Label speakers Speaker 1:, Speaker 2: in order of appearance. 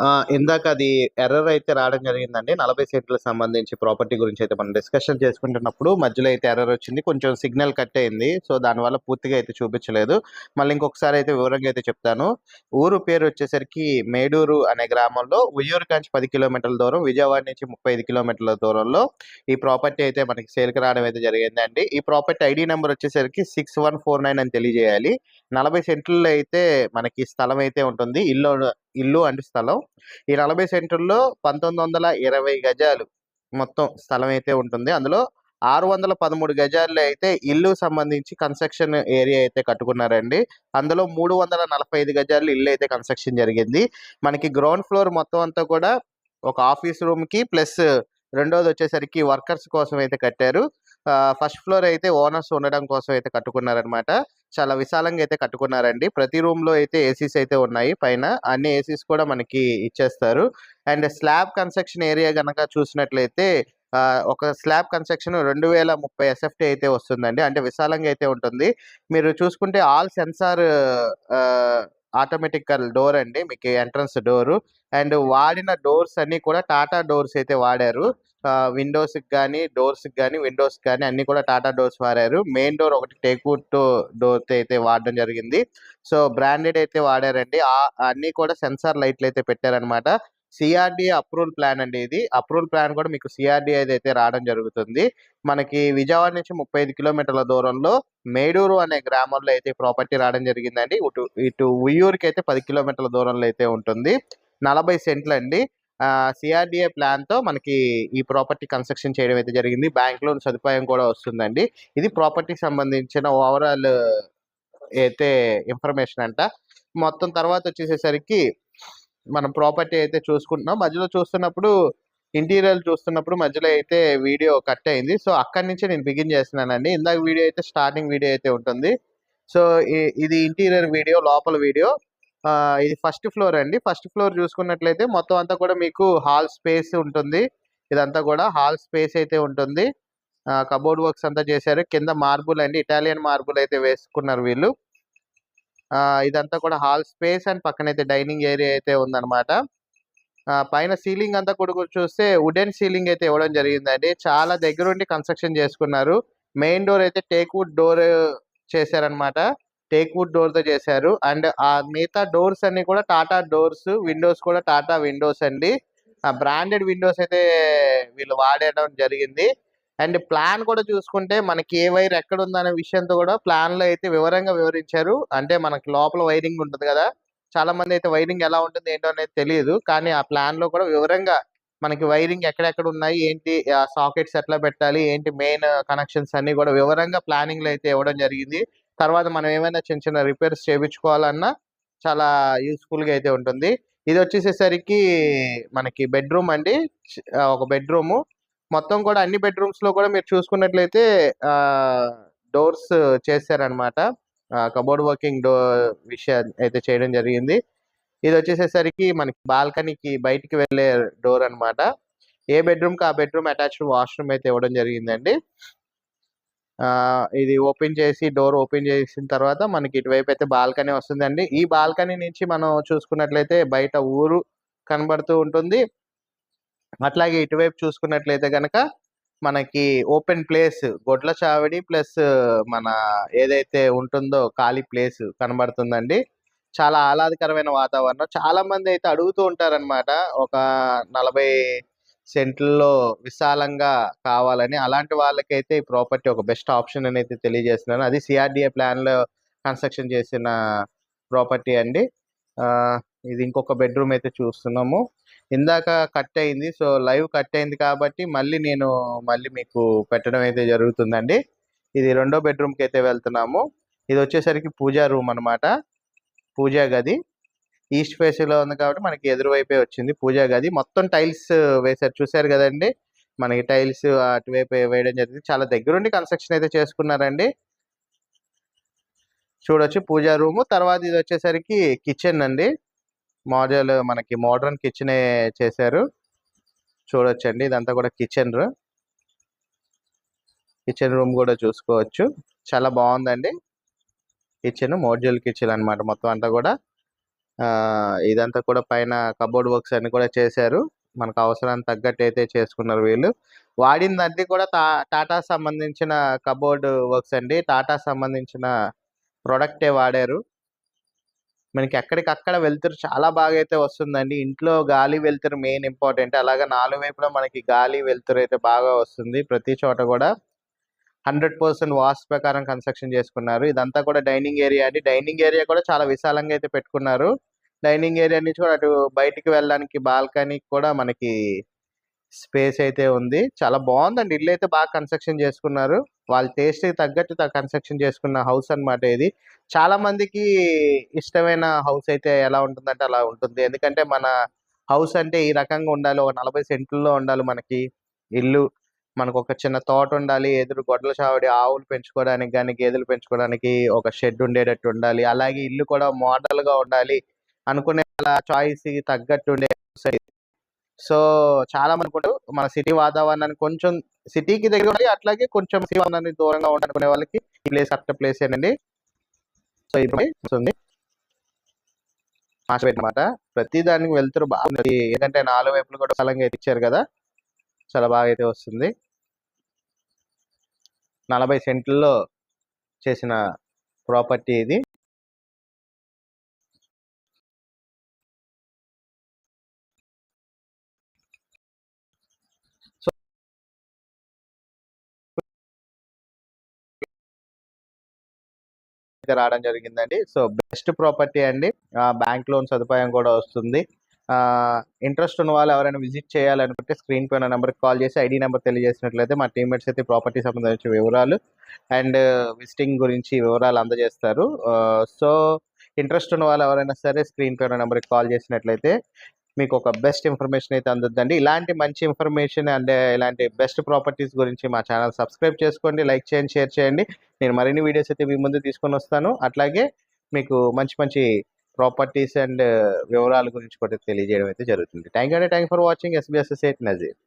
Speaker 1: ఆ! ఇందాక అది ఎర్రర్ అయితే రావడం జరిగిందండి. 40 సెంట్‌లకు సంబంధించి ప్రాపర్టీ గురించి అయితే మనం డిస్కషన్ చేసుకుంటున్నప్పుడు మధ్యలో అయితే ఎర్రర్ వచ్చింది. కొంచెం సిగ్నల్ కట్ అయింది. సో, దానివల్ల పూర్తిగా అయితే చూపించలేదు. మళ్ళీ ఇంకొకసారి అయితే వివరంగా అయితే చెప్తాను. ఊరు పేరు వచ్చేసరికి మేడూరు అనే గ్రామంలో ఉయ్యూరు కాంచి పది కిలోమీటర్ల దూరం, విజయవాడ నుంచి 35 కిలోమీటర్ల దూరంలో ఈ ప్రాపర్టీ అయితే మనకి సేల్‌కి రావడం అయితే జరిగిందండి. ఈ ప్రాపర్టీ ఐడి నెంబర్ వచ్చేసరికి 6149 అని తెలియజేయాలి. 40 సెంట్లలో అయితే మనకి స్థలం అయితే ఉంటుంది. ఇల్లు ఇల్లు అండ్ స్థలం. ఈ 40 సెంటుల్లో 1920 గజాలు మొత్తం స్థలం అయితే ఉంటుంది. అందులో 613 గజాల్లో అయితే ఇల్లు సంబంధించి కన్‌స్ట్రక్షన్ ఏరియా అయితే కట్టుకున్నారండి. అందులో 345 గజాల్లో ఇల్లు అయితే కన్‌స్ట్రక్షన్ జరిగింది. మనకి గ్రౌండ్ ఫ్లోర్ మొత్తం అంతా కూడా ఒక ఆఫీస్ రూమ్‌కి ప్లస్ రెండోది వచ్చేసరికి వర్కర్స్ కోసం అయితే కట్టారు. ఫస్ట్ ఫ్లోర్ అయితే ఓనర్స్ ఉండడం కోసం అయితే కట్టుకున్నారనమాట. చాలా విశాలంగా అయితే కట్టుకున్నారండి. ప్రతి రూమ్‌లో అయితే ఏసీస్ అయితే ఉన్నాయి పైన. అన్ని ఏసీస్ కూడా మనకి ఇచ్చేస్తారు. అండ్ స్లాబ్ కన్‌స్ట్రక్షన్ ఏరియా గనక చూసినట్లయితే ఒక స్లాబ్ కన్‌స్ట్రక్షన్ 2030 ఎస్ఎఫ్టీ అయితే వస్తుందండి. అంటే విశాలంగా అయితే ఉంటుంది. మీరు చూసుకుంటే all sensor automatic automatical door అండి. మీకు ఎంట్రన్స్ డోరు. అండ్ వాడిన డోర్స్ అన్నీ కూడా టాటా డోర్స్ అయితే వాడారు. విండోస్‌కి కానీ డోర్స్‌కి కానీ విండోస్‌కి కానీ అన్నీ కూడా టాటా డోర్స్ వాడారు. మెయిన్ డోర్ ఒకటి టేక్‌వుడ్‌తో డోర్ అయితే వాడడం జరిగింది. సో, బ్రాండెడ్ అయితే వాడారండి. అన్నీ కూడా సెన్సార్ లైట్‌లు అయితే పెట్టారనమాట. సిఆర్డిఏ అప్రూవల్ ప్లాన్ అండి ఇది. అప్రూవల్ ప్లాన్ కూడా మీకు సీఆర్‌డీఏదైతే రావడం జరుగుతుంది. మనకి విజయవాడ నుంచి 35 కిలోమీటర్ల దూరంలో మేడూరు అనే గ్రామంలో అయితే ప్రాపర్టీ రావడం జరిగిందండి. ఇటు ఇటు ఉయ్యూరుకి అయితే పది కిలోమీటర్ల దూరంలో అయితే ఉంటుంది. 40 సెంట్లండి. ఆహ్, సీఆర్‌డీఏ ప్లాన్‌తో మనకి ఈ ప్రాపర్టీ కన్‌స్ట్రక్షన్ చేయడం అయితే జరిగింది. బ్యాంక్ లోన్ సదుపాయం కూడా వస్తుందండి. ఇది ప్రాపర్టీకి సంబంధించిన ఓవరాల్ అయితే ఇన్ఫర్మేషన్ అంట. మొత్తం తర్వాత వచ్చేసేసరికి మనం ప్రాపర్టీ అయితే చూసుకుంటున్నాం. మధ్యలో చూస్తున్నప్పుడు ఇంటీరియర్ చూస్తున్నప్పుడు మధ్యలో అయితే వీడియో కట్ అయింది. సో, అక్కడి నుంచే నేను బిగిన్ చేస్తున్నానండి. ఇందాక వీడియో అయితే స్టార్టింగ్ వీడియో అయితే ఉంటుంది. సో, ఇది ఇంటీరియర్ వీడియో లోపల వీడియో. ఇది ఫస్ట్ ఫ్లోర్ అండి. ఫస్ట్ ఫ్లోర్ చూసుకున్నట్లయితే మొత్తం అంతా కూడా మీకు హాల్ స్పేస్ ఉంటుంది. ఇదంతా కూడా హాల్ స్పేస్ అయితే ఉంటుంది. కబోర్డ్ వర్క్స్ అంతా చేశారు. కింద మార్బుల్ అండి. ఇటాలియన్ మార్బుల్ అయితే వేసుకున్నారు వీళ్ళు. ఇదంతా కూడా హాల్ స్పేస్ అండ్ పక్కనైతే డైనింగ్ ఏరియా అయితే ఉందనమాట. పైన సీలింగ్ అంతా కూడా చూస్తే వుడెన్ సీలింగ్ అయితే ఇవ్వడం జరిగిందండి. చాలా దగ్గరుండి కన్‌స్ట్రక్షన్ చేసుకున్నారు. మెయిన్ డోర్ అయితే టేక్‌వుడ్ డోర్ చేశారనమాట. టేక్‌వుడ్ డోర్‌తో చేశారు. అండ్ ఆ మిగతా డోర్స్ అన్ని కూడా టాటా డోర్స్. విండోస్ కూడా టాటా విండోస్ అండి. బ్రాండెడ్ విండోస్ అయితే వీళ్ళు వాడడం జరిగింది. అండ్ ప్లాన్ కూడా చూసుకుంటే మనకి ఏ వైర్ ఎక్కడ ఉందనే విషయంతో కూడా ప్లాన్లో అయితే వివరంగా వివరించారు. అంటే మనకి లోపల వైరింగ్ ఉంటుంది కదా! చాలా మంది అయితే వైరింగ్ ఎలా ఉంటుంది ఏంటో అనేది తెలియదు కానీ ఆ ప్లాన్లో కూడా వివరంగా మనకి వైరింగ్ ఎక్కడెక్కడ ఉన్నాయి, ఏంటి సాకెట్స్ ఎట్లా పెట్టాలి, ఏంటి మెయిన్ కనెక్షన్స్ అన్ని కూడా వివరంగా ప్లానింగ్లో అయితే ఇవ్వడం జరిగింది. తర్వాత మనం ఏమైనా చిన్న చిన్న రిపేర్స్ చేపించుకోవాలన్నా చాలా యూజ్‌ఫుల్‌గా అయితే ఉంటుంది. ఇది వచ్చేసేసరికి మనకి బెడ్‌రూమ్ అండి. ఒక బెడ్‌రూము. మొత్తం కూడా అన్ని బెడ్రూమ్స్లో కూడా మీరు చూసుకున్నట్లయితే డోర్స్ చేశారనమాట. కబోర్డ్ వర్కింగ్ డో విషయం అయితే చేయడం జరిగింది. ఇది వచ్చేసేసరికి మనకి బాల్కనీకి బయటికి వెళ్ళే డోర్ అనమాట. ఏ బెడ్‌రూమ్‌కి ఆ బెడ్‌రూమ్ అటాచ్డ్ వాష్‌రూమ్ అయితే ఇవ్వడం జరిగిందండి. ఇది ఓపెన్ చేసి డోర్ ఓపెన్ చేసిన తర్వాత మనకి ఇటువైపు అయితే బాల్కనీ వస్తుందండి. ఈ బాల్కనీ నుంచి మనం చూసుకున్నట్లయితే బయట ఊరు కనబడుతూ ఉంటుంది. అట్లాగే ఇటువైపు చూసుకున్నట్లయితే గనక మనకి ఓపెన్ ప్లేస్ గొడ్ల చావడి ప్లస్ మన ఏదైతే ఉంటుందో ఖాళీ ప్లేస్ కనబడుతుందండి. చాలా ఆహ్లాదకరమైన వాతావరణం. చాలా మంది అయితే అడుగుతూ ఉంటారనమాట. ఒక 40 సెంట్లలో విశాలంగా కావాలని. అలాంటి వాళ్ళకైతే ఈ ప్రాపర్టీ ఒక బెస్ట్ ఆప్షన్ అని అయితే తెలియజేస్తున్నాను. అది సిఆర్డిఏ ప్లాన్‌లో కన్‌స్ట్రక్షన్ చేసిన ప్రాపర్టీ అండి. ఇది ఇంకొక బెడ్‌రూమ్ అయితే చూస్తున్నాము. ఇందాక కట్ అయింది. సో, లైవ్ కట్ అయింది కాబట్టి మళ్ళీ నేను మళ్ళీ మీకు పెట్టడం అయితే జరుగుతుందండి. ఇది రెండో బెడ్‌రూమ్‌కి అయితే వెళ్తున్నాము. ఇది వచ్చేసరికి పూజా రూమ్ అనమాట. పూజా గది. ఈస్ట్ ఫేస్‌లో ఉంది కాబట్టి మనకి ఎదురువైపే వచ్చింది పూజా గది. మొత్తం టైల్స్ వేశారు. చూసారు కదండి మనకి టైల్స్ అటువైపు వేయడం జరిగింది. చాలా దగ్గరుండి కన్‌స్ట్రక్షన్ అయితే చేసుకున్నారండి. చూడొచ్చు పూజా రూము. తర్వాత ఇది వచ్చేసరికి కిచెన్ అండి. మోడల్ మనకి మోడర్న్ కిచెనే చేశారు. చూడొచ్చండి. ఇదంతా కూడా కిచెన్. కిచెన్ రూమ్ కూడా చూసుకోవచ్చు. చాలా బాగుందండి కిచెన్ మోడ్యూల్ కిచెన్ అనమాట మొత్తం అంతా కూడా ఇదంతా కూడా పైన కబోర్డ్ వర్క్స్ అన్ని కూడా చేశారు. మనకు అవసరానికి తగ్గట్టు అయితే చేసుకున్నారు వీళ్ళు. వాడిందన్నీ కూడా టా టాటా సంబంధించిన కబోర్డ్ వర్క్స్ అండి. టాటా సంబంధించిన ప్రొడక్టే వాడారు. మనకి ఎక్కడికక్కడ వెళ్తురు చాలా బాగా అయితే వస్తుందండి. ఇంట్లో గాలి, వెలుతురు మెయిన్ ఇంపార్టెంట్. అలాగే నాలుగు వైపులా మనకి గాలి, వెలుతురు అయితే బాగా వస్తుంది. ప్రతి చోట కూడా హండ్రెడ్ పర్సెంట్ వాస్ ప్రకారం కన్‌స్ట్రక్షన్ చేసుకున్నారు. ఇదంతా కూడా డైనింగ్ ఏరియా అండి. డైనింగ్ ఏరియా కూడా చాలా విశాలంగా అయితే పెట్టుకున్నారు. డైనింగ్ ఏరియా నుంచి కూడా అటు బయటికి వెళ్ళడానికి బాల్కనీకి కూడా మనకి స్పేస్ అయితే ఉంది. చాలా బాగుందండి ఇల్లు అయితే బాగా కన్‌స్ట్రక్షన్ చేసుకున్నారు. వాళ్ళ టేస్ట్‌కి తగ్గట్టు కన్‌స్ట్రక్షన్ చేసుకున్న హౌస్ అన్నమాట ఇది. చాలా మందికి ఇష్టమైన హౌస్ అయితే ఎలా ఉంటుందంటే అలా ఉంటుంది. ఎందుకంటే మన హౌస్ అంటే ఈ రకంగా ఉండాలి. ఒక 40 సెంట్లలో ఉండాలి మనకి ఇల్లు. మనకు ఒక చిన్న తోట ఉండాలి. ఎదురు గొడ్ల చావడి, ఆవులు పెంచుకోవడానికి కానీ గేదెలు పెంచుకోవడానికి ఒక షెడ్ ఉండేటట్టు ఉండాలి. అలాగే ఇల్లు కూడా మోడల్‌గా ఉండాలి. అనుకునే చాయిస్ చాయిస్‌కి తగ్గట్టు ఉండే హౌస్ సో, చాలా మంది అనుకుంటారు మన సిటీ వాతావరణాన్ని కొంచెం సిటీకి దగ్గర ఉండాలి. అట్లాగే కొంచెం సిటీ వాతావరణానికి దూరంగా ఉండాలనుకునే వాళ్ళకి ఈ ప్లేస్ కరెక్ట్ ప్లేసేనండి. సో, ఇప్పుడు వస్తుంది. మాస్టర్ బెడ్ అన్నమాట. ప్రతి దానికి వెళ్తారు బాగుంది. ఏంటంటే నాలుగు వైపులు కూడా విశాలంగా ఇచ్చారు కదా! చాలా బాగా అయితే వస్తుంది. 40 సెంట్లలో చేసిన ప్రాపర్టీ ఇది. అయితే రావడం జరిగిందండి. సో, బెస్ట్ ప్రాపర్టీ అండి. బ్యాంక్ లోన్ సదుపాయం కూడా వస్తుంది. ఇంట్రెస్ట్ ఉన్న వాళ్ళు ఎవరైనా విజిట్ చేయాలనుకుంటే స్క్రీన్ పైన నెంబర్కి కాల్ చేసి ఐడి నెంబర్ తెలియజేసినట్లయితే మా టీమ్‌మేట్స్ అయితే ప్రాపర్టీ సంబంధించిన వివరాలు అండ్ విజిటింగ్ గురించి వివరాలు అందజేస్తారు. సో, ఇంట్రెస్ట్ ఉన్న వాళ్ళు ఎవరైనా సరే స్క్రీన్ పైన నెంబర్కి కాల్ చేసినట్లయితే మీకు ఒక బెస్ట్ ఇన్ఫర్మేషన్ అయితే అందుద్దండి. ఇలాంటి మంచి ఇన్ఫర్మేషన్ అండ్ ఇలాంటి బెస్ట్ ప్రాపర్టీస్ గురించి మా ఛానల్ సబ్స్క్రైబ్ చేసుకోండి లైక్ చేయండి షేర్ చేయండి. నేను మరిన్ని వీడియోస్ అయితే మీ ముందు తీసుకొని వస్తాను. అట్లాగే మీకు మంచి మంచి ప్రాపర్టీస్ అండ్ వివరాల గురించి కూడా తెలియజేయడం అయితే జరుగుతుంది. థ్యాంక్ యూ అండి. Thank for watching SBSS eight Nazir